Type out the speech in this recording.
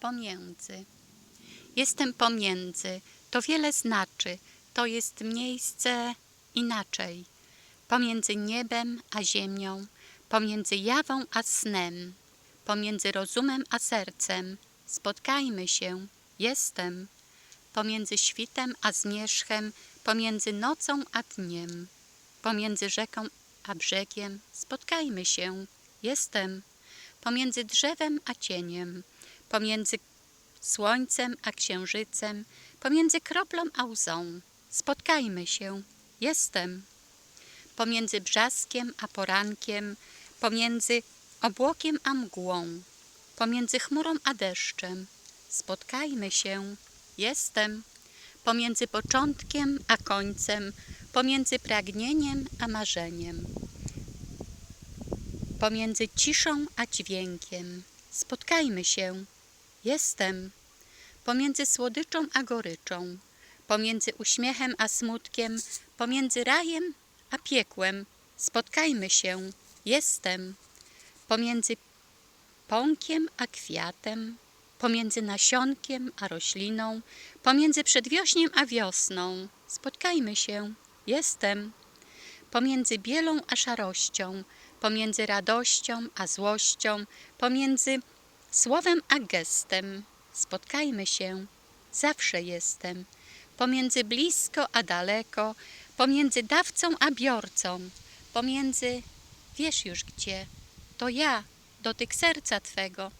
pomiędzy. Jestem pomiędzy, to wiele znaczy, to jest miejsce inaczej. Pomiędzy niebem a ziemią, pomiędzy jawą a snem, pomiędzy rozumem a sercem. Spotkajmy się, jestem. Pomiędzy świtem a zmierzchem, pomiędzy nocą a dniem, pomiędzy rzeką a brzegiem. Spotkajmy się, jestem. Pomiędzy drzewem a cieniem, pomiędzy słońcem a księżycem, pomiędzy kroplą a łzą. Spotkajmy się, jestem. Pomiędzy brzaskiem a porankiem, pomiędzy obłokiem a mgłą, pomiędzy chmurą a deszczem. Spotkajmy się, jestem. Pomiędzy początkiem a końcem, pomiędzy pragnieniem a marzeniem, pomiędzy ciszą a dźwiękiem. Spotkajmy się, jestem. Pomiędzy słodyczą a goryczą, pomiędzy uśmiechem a smutkiem, pomiędzy rajem a piekłem. Spotkajmy się, jestem. Pomiędzy pąkiem a kwiatem, pomiędzy nasionkiem a rośliną, pomiędzy przedwiośniem a wiosną. Spotkajmy się, jestem. Pomiędzy bielą a szarością, pomiędzy radością a złością, pomiędzy słowem a gestem. Spotkajmy się, zawsze jestem. Pomiędzy blisko a daleko, pomiędzy dawcą a biorcą, pomiędzy wiesz już gdzie, to ja, dotyk serca Twego.